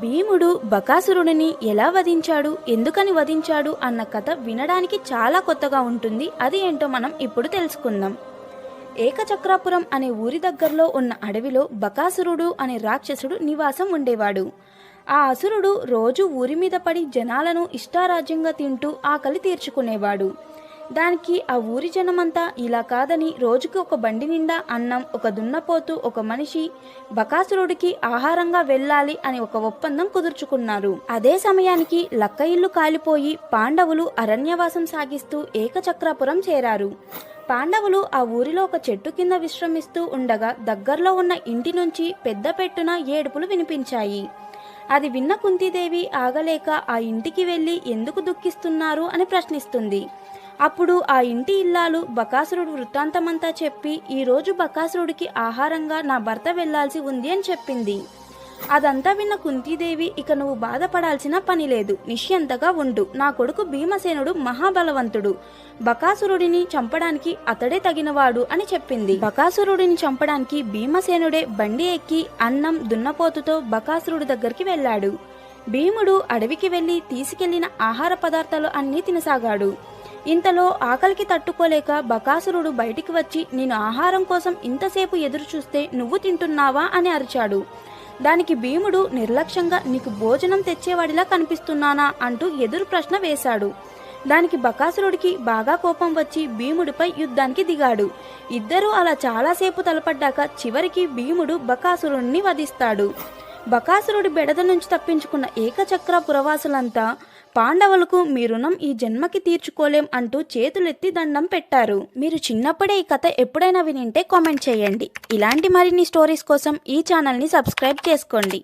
భీముడు బకాసురుడిని ఎలా వధించాడు ఎందుకని వధించాడు అన్న కథ వినడానికి చాలా కొత్తగా ఉంటుంది. అది ఏంటో మనం ఇప్పుడు తెలుసుకుందాం. ఏకచక్రాపురం అనే ఊరి దగ్గరలో ఉన్న అడవిలో బకాసురుడు అనే రాక్షసుడు నివాసం ఉండేవాడు. ఆ అసురుడు రోజు ఊరి మీద పడి జనాలను ఇష్టారాజ్యంగా తింటూ ఆకలి తీర్చుకునేవాడు. దానికి ఆ ఊరి జనమంతా ఇలా కాదని రోజుకి ఒక బండి నిండా అన్నం ఒక దున్నపోతు ఒక మనిషి బకాసురుడికి ఆహారంగా వెళ్ళాలి అని ఒక ఒప్పందం కుదుర్చుకున్నారు. అదే సమయానికి లక్క ఇల్లు కాలిపోయి పాండవులు అరణ్యవాసం సాగిస్తూ ఏకచక్రాపురం చేరారు. పాండవులు ఆ ఊరిలో ఒక చెట్టు కింద విశ్రమిస్తూ ఉండగా దగ్గరలో ఉన్న ఇంటి నుంచి పెద్ద పెట్టున ఏడుపులు వినిపించాయి. అది విన్న కుంతీదేవి ఆగలేక ఆ ఇంటికి వెళ్ళి ఎందుకు దుఃఖిస్తున్నారు అని ప్రశ్నిస్తుంది. అప్పుడు ఆ ఇంటి ఇల్లాలు బకాసురుడు వృత్తాంతమంతా చెప్పి ఈరోజు బకాసురుడికి ఆహారంగా నా భర్త వెళ్ళాల్సి ఉంది అని చెప్పింది. అదంతా విన్న కుంతీదేవి ఇక నువ్వు బాధపడాల్సిన పని లేదు. నిశ్చంతగా ఉండు. నా కొడుకు భీమసేనుడు మహాబలవంతుడు. బకాసురుడిని చంపడానికి అతడే తగినవాడు అని చెప్పింది. బకాసురుడిని చంపడానికి భీమసేనుడే బండి ఎక్కి అన్నం దున్నపోతుతో బకాసురుడి దగ్గరికి వెళ్ళాడు. భీముడు అడవికి వెళ్ళి తీసుకెళ్ళిన ఆహార పదార్థాలు అన్నీ తినసాగాడు. ఇంతలో ఆకలికి తట్టుకోలేక బకాసురుడు బయటికి వచ్చి నేను ఆహారం కోసం ఇంతసేపు ఎదురు చూస్తే నువ్వు తింటున్నావా? అని అరిచాడు. దానికి భీముడు నిర్లక్ష్యంగా నీకు భోజనం తెచ్చేవాడిలా కనిపిస్తున్నానా అంటూ ఎదురు ప్రశ్న వేశాడు. దానికి బకాసురుడికి బాగా కోపం వచ్చి భీముడిపై యుద్ధానికి దిగాడు. ఇద్దరూ అలా చాలాసేపు తలపడ్డాక చివరికి భీముడు బకాసురుడిని వధిస్తాడు. బకాసురుడి బెడద నుంచి తప్పించుకున్న ఏకచక్ర పురవాసులంతా పాండవులకు మీ రుణం ఈ జన్మకి తీర్చుకోలేం అంటూ చేతులెత్తి దండం పెట్టారు. మీరు చిన్నప్పుడే ఈ కథ ఎప్పుడైనా వినింటే కామెంట్ చేయండి. ఇలాంటి మరిన్ని స్టోరీస్ కోసం ఈ ఛానల్ని సబ్స్క్రైబ్ చేసుకోండి.